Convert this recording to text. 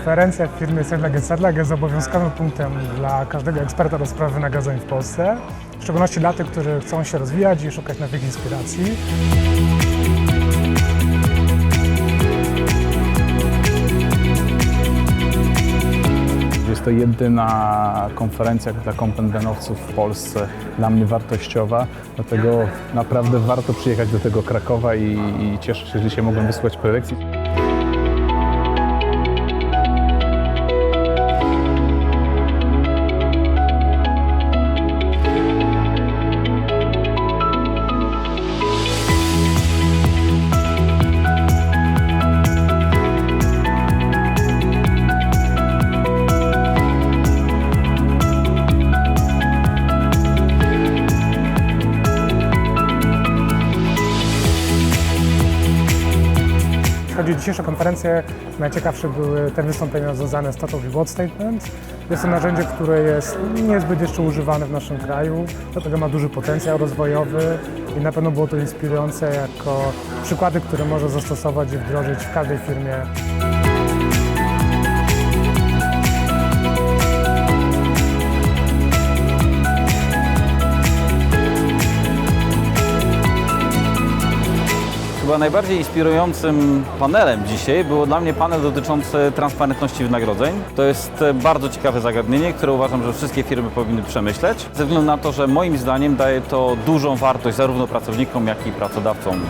Konferencja w firmie Sedlak Sedlak jest obowiązkowym punktem dla każdego eksperta do spraw wynagrodzeń w Polsce, w szczególności dla tych, którzy chcą się rozwijać i szukać nowych inspiracji. Jest to jedyna konferencja dla kompendenowców w Polsce, dla mnie wartościowa, dlatego naprawdę warto przyjechać do tego Krakowa i, i cieszę się, że dzisiaj mogłem wysłuchać prelekcji. Chodzi o dzisiejszą konferencję, najciekawsze były te wystąpienia związane z Total Reward Statement. Jest to narzędzie, które jest niezbyt jeszcze używane w naszym kraju, dlatego ma duży potencjał rozwojowy i na pewno było to inspirujące jako przykłady, które można zastosować i wdrożyć w każdej firmie Chyba najbardziej inspirującym panelem dzisiaj było dla mnie panel dotyczący transparentności wynagrodzeń. To jest e, bardzo ciekawe zagadnienie, które uważam, że wszystkie firmy powinny przemyśleć, ze względu na to, że moim zdaniem daje to dużą wartość zarówno pracownikom, jak i pracodawcom.